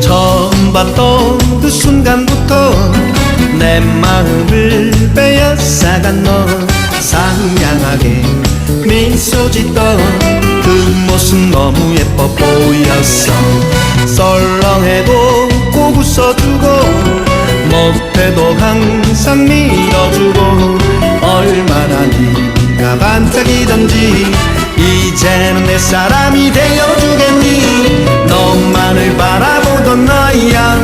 처음 봤던 그 순간부터 내 마음을 빼앗아간 너. 상냥하게 미소 짓던 그 모습 너무 예뻐 보였어. 썰렁해도 꼭 웃어주고 못해도 항상 밀어주고 네가 반짝이던지 이제는 내 사람이 되어주겠니? 너만을 바라보던 나이야.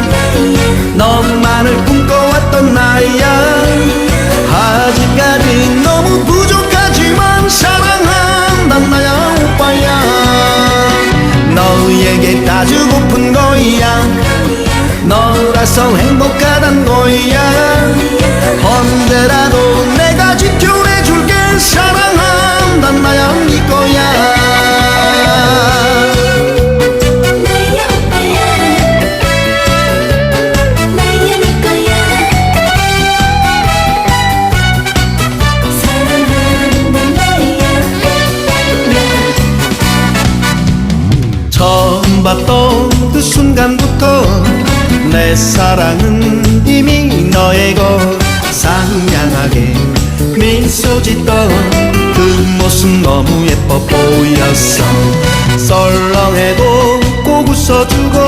너만을 꿈꿔왔던 나이야. 아직까지 너무 부족하지만 사랑한단 나야 오빠야. 너에게 다 주고픈 거야. 너라서 행복하단 거야 내 사랑은 이미 너의 것 상냥하게 미소 짓던 그 모습 너무 예뻐 보였어. 썰렁해도 꼭 웃어주고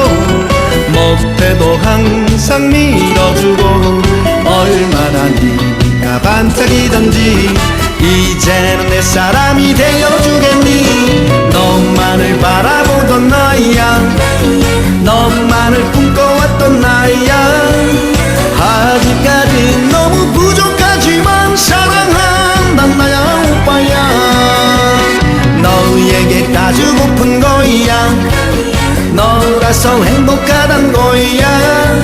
못해도 항상 밀어주고 얼마나 네가 반짝이던지 이제는 내 사람이 되어주겠니? 너만을 바라보던 나 너라서 행복하단 거야